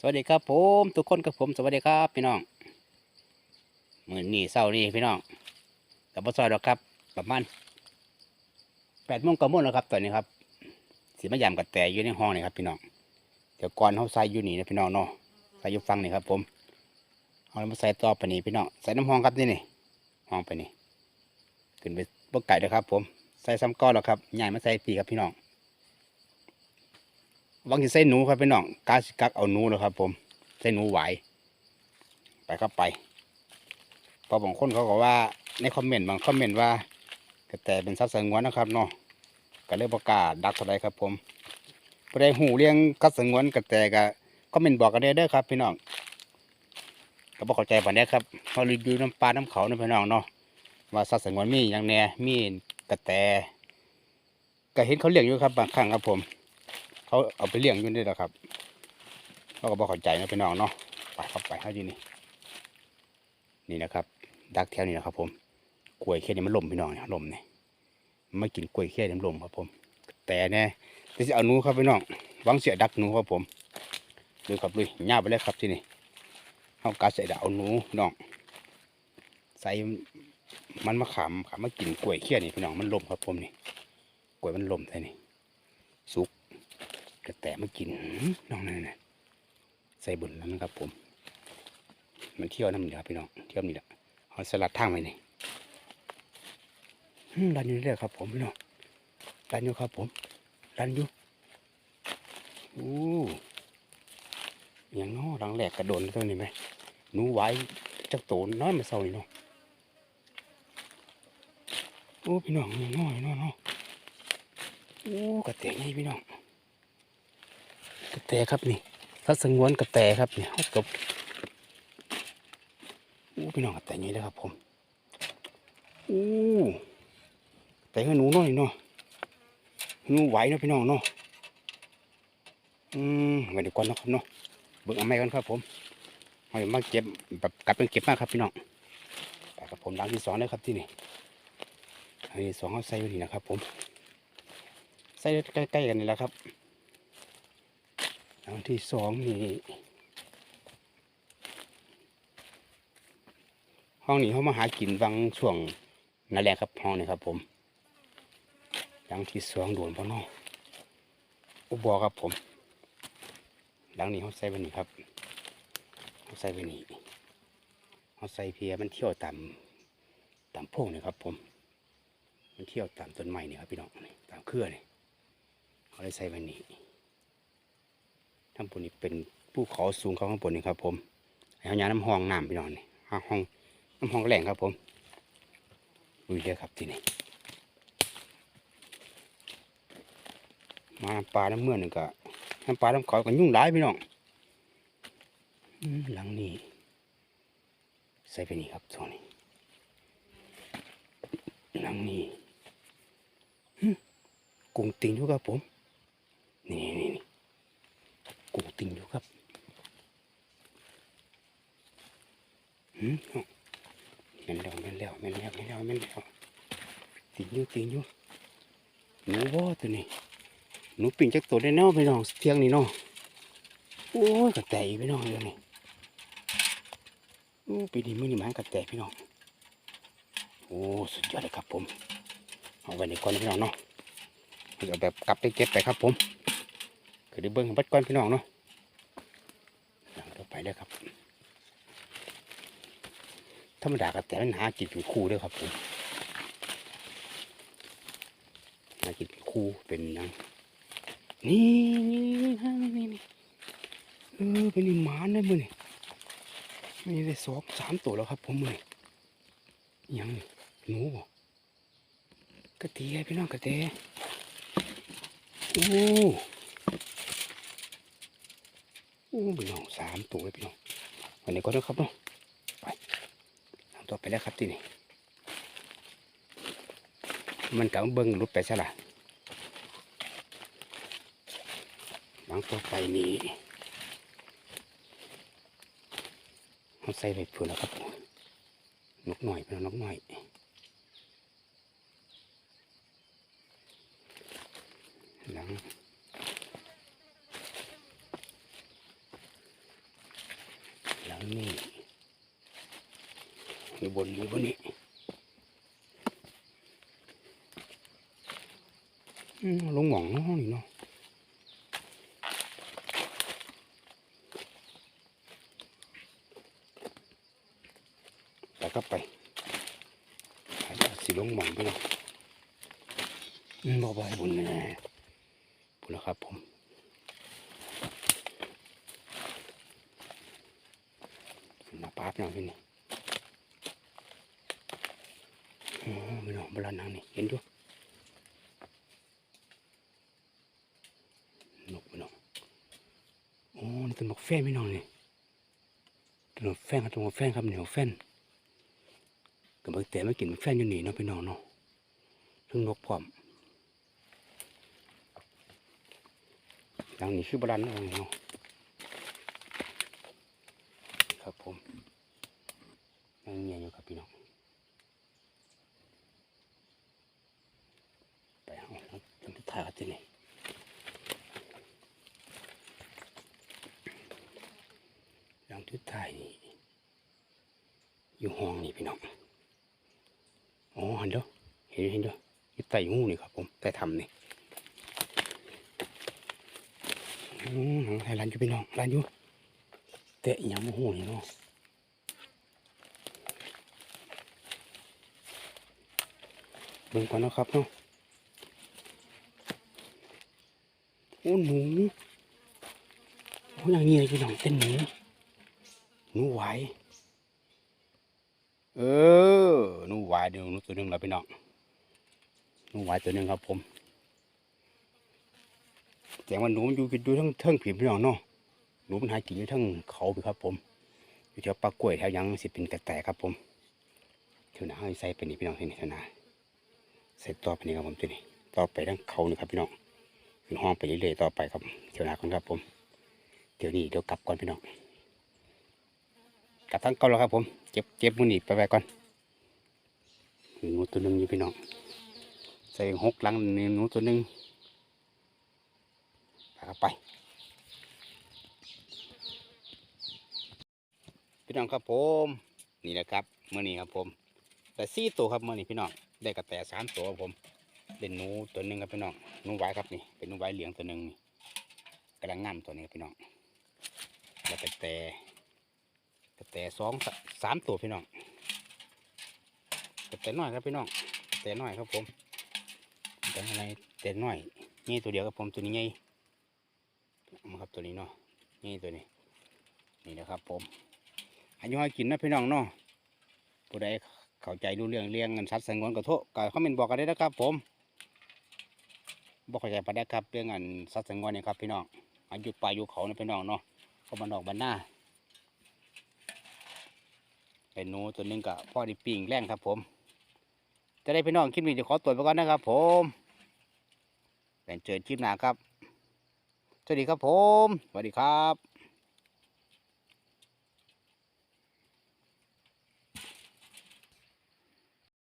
สวัสดีครับผมทุกคนกับผมสวัสดีครับพี่น้องมือนี่เศร้านี่พี่น้องกับพ่อซอยดอกครับ ประมาณแปดโมงก้าโมงแล้วครับตอนนี้ครับสีมะยามกับแต่อยู่ในห้องนี่ครับพี่น้องเดี๋ยวก่อนเขาใส่อยู่นี่นะพี่น้องเนาะใส่อยู่ฟังนี่ครับ ผมเอามาใส่ต่อไปนี่พี่น้องใส่น้ำห้องครับนี่นี่ห้องไปนี่ขึ้นไปบกไก่เลยครับ ผมใส่ซ้ำก้อนแล้วครับใหญ่มาใส่ปีครับพี่น้อง วังสิใส่หนูครับพี่น้องกาสิกักเอาหนูนะครับ ผมใส่หนูไหวไปครับไป พอบางคนเขาก็ว่าในคอมเมนต์บางคอมเมนต์ว่ากระแตเป็นสัตว์สงวนนะครับเนาะก็เลยประกาศดักเท่าไรครับ ผมประเดี๋ยวหูเลี้ยงกัดสงวนกระแตก็คอมเมนต์บอกกันได้เด้อครับ พี่น้องก็บอกเข้าใจปันนี้ครับเขารีวิวน้ำปลาน้ำเขาเนาะพี่น้องเนาะว่าสัตว์สงวนมีอย่างแน่มีกระแตก็เห็นเขาเลี้ยงอยู่ครับบางครั้งครับผม เขาเอาไปเลี้ยงอยู่นี่แหละครับเขาก็บอกเข้าใจนะพี่น้องเนาะไปครับไปเขาดีนี่นี่นะครับ ดักแถวนี้นะครับ ผมกล้วยแค่นี้มันลมพี่น้องเนี่ยลมเนี่ยมันไม่กินกล้วยแค่นี้มันลมครับผม แต่แน่ที่จะเอาหนูครับพี่น้องวังเสียดักหนูครับผมดูครับดูย่าไปเลยครับที่นี่เอากาเสียดเอาหนูพี่น้อง ใส่มันมาขามขามมากินกล้วยแค่นี้พี่น้องมันลมครับผมนี่กล้วยมันลมใช่นี่สุก กระแตมากินน้องนั่นนะใส่บุญแล้วนะครับ ผม มันเที่ยวน้ำเหนือพี่น้องเที่ยวนี่แหละเอาสลัดทางไปนี่อืมดันอยู่เรื่อยครับ ผมพี่น้องดันอยู่ครับ ผมดันอยู่อู้อย่างน้อรังแหลกกระโดดตัวนี้ไหมหนูไหวจักโตน้อยมาเศร้านี่เนาะโอ้พี่น้องอย่างน้อยน้อยเนาะโอ้กระแตไงพี่น้อง แต่ครับนี่สัตว์สงวนกระแตครับนี่เอากับอู้พี่น้องกระแตนี้เลยครับผมอู้แต่ก็หนูน้อยเนาะหนูไหวเนาะพี่น้องเนาะอืมไว้เดี๋ยวก่อนเนาะครับเนาะเบิ่งเอาไม้กันครับผมเอาเดี๋ยวมาเก็บแบบกลับเป็นเก็บมากครับพี่น้องไปครับผมล้างที่สองเลยครับที่นี่อันที่สองเอาใส่ไว้นี่นะครับผมใส่ใกล้ๆกันนี่แหละครับ อันที่สองนี่ ห้องนี้เขามาหากินบางช่วงนั่นแหละครับห้องนี้ครับผม หลังที่สองโดนพ่อน้องอุบอครับผม หลังนี้เขาใส่ไว้นี่ครับเขาใส่ไว้นี่เขาใส่เพียมันเที่ยวตามตามโพงนี่ครับผม มันเที่ยวตามต้นไม้นี่ครับพี่น้องนี่ตามเครือนี่เขาเลยใส่ไว้นี่ ข้างบนนี้เป็นภูเขาสูงเขาข้างบนนี่ครับผมไอ้ห้อยาน้ำห้องน้ำพี่น้องนี่ห้องน้ำห้องแหล่งครับผมลุยเลยครับที่นี่มาน้ำปลาน้ำเมื่อนึงก็น้ำปลาน้ำเขาก็ยุ่งหลายพี่น้องหลังนี้ใส่ไปนี่ครับตรงนี้หลังนี้หึกุ้งติงอยู่ครับผม นี่นี่นี่ ติงอยู่ครับหืมเอาแม่นแล้วแม่นแล้วแม่นแล้วแม่นแล้วแม่นแล้วติงอยู่ติงอยู่หนูบ่ตัวนี้หนูปิ่งจักตัวได้เนาะพี่น้องเที่ยงนี่เนาะโอ้ยกระแตอีกพี่น้องเดี๋ยนี้โอ้ปีนี้มือนี้มันกระแตพี่น้องโอ้สุดยอดเลยครับผมเอาไว้ในก่อนพี่น้องเนาะเดี๋ยวแบบกลับไปเก็บไปครับผมก็ได้เบิ้งบัดก้อนพี่น้องเนาะ ลังต่อไปเลยครับ ธรรมดากับแต่มันหากินเป็นคู่ด้วยครับผมหากินเป็นคู่เป็นหยังนี่นี่นี่นี่นี่เออเป็นนิมานได้มือนี่มีได้สองสามตัวแล้วครับ ผมมือยังหนูบ่กระเตียพี่น้องกระเตียโอ้ พี่น้องสามตัวเลยพี่น้องวันนี้ก็ต้องครับเนาะไปทำต่อไปแล้วครับที่นี่มันกับเบิ้งรุดไปซะละหลังต่อไปนี้เขาใส่ไปพูนแล้วครับนกหน่อยพี่น้องนกหน่อยหลัง งนี้ อยู่บนนี้ลงหม่องเนาะนี่เนาะไปก็ไปไปก็สิลงหม่องไปเนาะอืมบ่บ่อยบุญแน่บุญแล้วครับผมมาปาดเนาะพี่นี่อ๋อ ไม่เนาะบลานนางนี่เห็นอยู่นกไม่เนาะอ๋อนี่ต้นนกแฟนพี่นองนี่ต้นนกแฟนครับต้นนกแฟนครับเหนียวแฟนกับเบิกแต่ไม่กินแฟนอยู่นี่เนาะพี่น้องเนาะเพิ่งนกพร้อมดังนี้คือบลานนางเนาะครับผมยังเงียบอยู่ครับพี่น้อง ไปเอาแล้วจนทุกทายที่นี่หลังทุกทายนี่ อยู่ห้องนี่พี่น้องอ๋อเห็นเด้อเห็นเห็นเด้ออยู่ใต้งูนี่ครับผมใต้ถ้ำนี่อืมหลังไทยร้านอยู่พี่น้องร้านอยู่เตะยังโมโหนี่เนาะเบิ่งก่อนนะครับเนาะโอ้หนูโอ้ยังเงี้ยพี่น้องเป็นหนูหนูไหว เออนูไหวายเดียวนูตัวหนึ่งแล้วพี่น้องนูไหวายตัวหนึ่งครับผมแต่ว่าหนูมันอยู่อยู่ทั้งเทิงผีพี่น้องเนาะหนูมันหากินอยู่ทั้งเขาพี่ครับ ผมอยู่แถวปลากล้วยแถวยังสิเป็นกระแตครับผมเท่านาให้ใส่ไปนี่พี่น้องที่นี่เท่านาใส่ต่อไปนี่ครับผมตัวนี้ต่อไปทั้งเขานี่ครับพี่น้องขึ้นห้องไปเรื่อยๆต่อไปครับเที่ยวหนาก่อนครับผมเดี๋ยวนี้เดี๋ยวกลับก่อนพี่น้อง กับทั้งเก่าแล้วครับผมเจ็บเจ็บมือหนีไปไปก่อนหนูตัวหนึ่งอยู่พี่น้องใส่หกหลังนี่หนูตัวหนึ่งไปครับไปพี่น้องครับผมนี่แหละครับมื่อนี้ครับผม แต่สี่ตัวครับมื่อนี้พี่น้องได้กระแตสามตัวครับผมเป็นหนูตัวหนึ่งครับพี่น้องหนูไว้ครับนี่เป็นหนูไว้เหลืองตัวหนึ่งกำลังงามตัวนี้ครับพี่น้องแล้วก็แต กระแต่สองสามตัวพี่น้องกระแต่น้อยครับพี่น้องแต่น้อยครับผมแต่อะไรแต่น้อยนี่ตัวเดียวครับผมตัวนี้ไงมาครับตัวนี้เนาะนี่ตัวนี้ นี่นะครับผมอายุให้กินนะพี่น้องเนาะผู้ใดเข้าใจรู้เรื่องเลี้ยงเงินสัตว์สงวนกระโทษก็คอมเมนต์บอกกันได้นะครับ ผมบอกเข้าใจปานได้ครับเรื่องอันสัตว์สงวนนี่ครับพี่น้องอายุป่าอยู่เขาเนี่ยพี่น้องเนาะเขามานออกบ้านหน้า เป็นหนูตัวหนึงกับพ่อดิปิงแรงครับผม จะได้พี่น้องคลิปนี้จะขอตัวไปก่อนนะครับผมเป็นเจอคลิปหน้าครับ สวัสดีครับผม สวัสดีครับ